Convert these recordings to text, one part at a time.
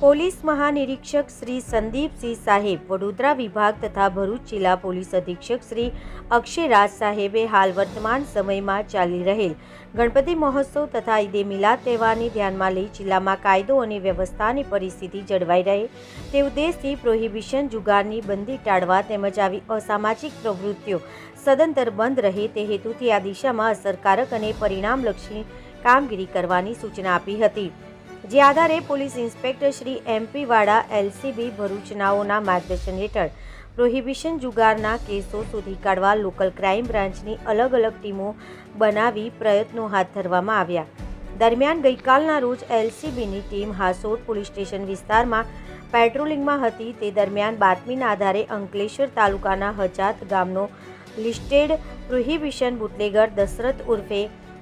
Police મહાનિરીક્ષક Shri Sandipsinh સાહેબ, વડોદરા વિભાગ તથા ભરૂચ જિલ્લા પોલીસ અધિક્ષક શ્રી અક્ષયરાજ સાહેબે હાલ વર્તમાન સમયમાં ચાલી રહેલ ગણપતિ મહોત્સવ તથા ઈદે મિલાદ તહેવારને ધ્યાનમાં લઈ જિલ્લામાં કાયદો અને વ્યવસ્થાની પરિસ્થિતિ જળવાઈ રહે તે ઉદ્દેશથી પ્રોહિબિશન જુગારની બંદી ટાળવા તેમજ આવી અસામાજિક પ્રવૃત્તિઓ સદંતર બંધ રહે તે હેતુથી આ દિશામાં અસરકારક અને પરિણામલક્ષી કામગીરી કરવાની સૂચના આપી હતી. જે આધારે police inspector Shri MP Vada LCB ભરૂચનાઓના માર્ગદર્શન હેઠળ પ્રોહિબિશન જુગારના કેસો શોધી કાઢવા લોકલ ક્રાઇમ બ્રાન્ચની અલગ અલગ ટીમો બનાવી પ્રયત્નો હાથ ધરવામાં આવ્યા. દરમિયાન ગઈકાલના રોજ એલસીબીની ટીમ હાસોડ પોલીસ સ્ટેશન વિસ્તારમાં પેટ્રોલિંગમાં હતી. તે દરમિયાન બાતમીના આધારે અંકલેશ્વર તાલુકાના હજાત ગામનો લિસ્ટેડ પ્રોહિબિશન બુટલેગર દશરથ ઉર્ફે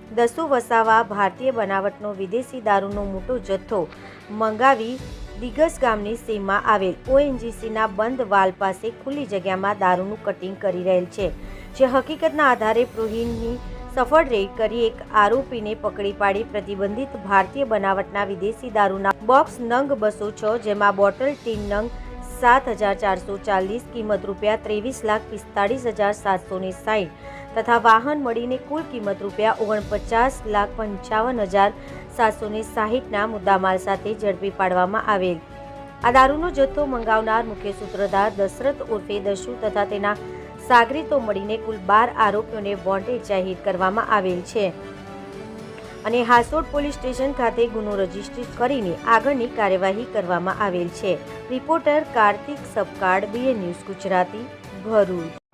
દસુ વસાવા ભારતીય બનાવટનો વિદેશી દારૂનો મોટો જથ્થો મંગાવી દિગસ ગામની સીમમાં આવેલ ઓએનજીસીના બંધ વાલ પાસે ખુલ્લી જગ્યામાં દારૂનું કટિંગ કરી રહેલ છે, જે હકીકતના આધારે પ્રોહિણની સફળ રેડ કરી એક આરોપીને પકડી પાડી પ્રતિબંધિત ભારતીય બનાવટના વિદેશી દારૂના બોક્સ નંગ બસો છ, જેમાં બોટલ, ટીન નંગ સાત હજાર ચારસો ચાલીસ, કિંમત રૂપિયા ત્રેવીસ લાખ પિસ્તાળીસ હજાર સાતસો ને સાઠ તથા વાહન મળીને કુલ કિંમત રૂપિયા ઓગણપચાસ લાખ પંચાવન હજાર સાતસો ને સાહીઠના મુદ્દામાલ સાથે ઝડપી પાડવામાં આવેલ. આ દારૂનો જથ્થો મંગાવનાર મુખ્ય સૂત્રધાર દશરથ ઉર્ફે દશુ તથા તેના સાગરીતો મળીને કુલ બાર આરોપીઓને વોન્ટેડ જાહેર કરવામાં આવેલ છે. અને હાસોડ પોલીસ સ્ટેશન ખાતે ગુનો રજિસ્ટર કરીને આગળની કાર્યવાહી કરવામાં આવેલ છે. Reporter Kartik Sapkad BA news Gujarati, Bharuch.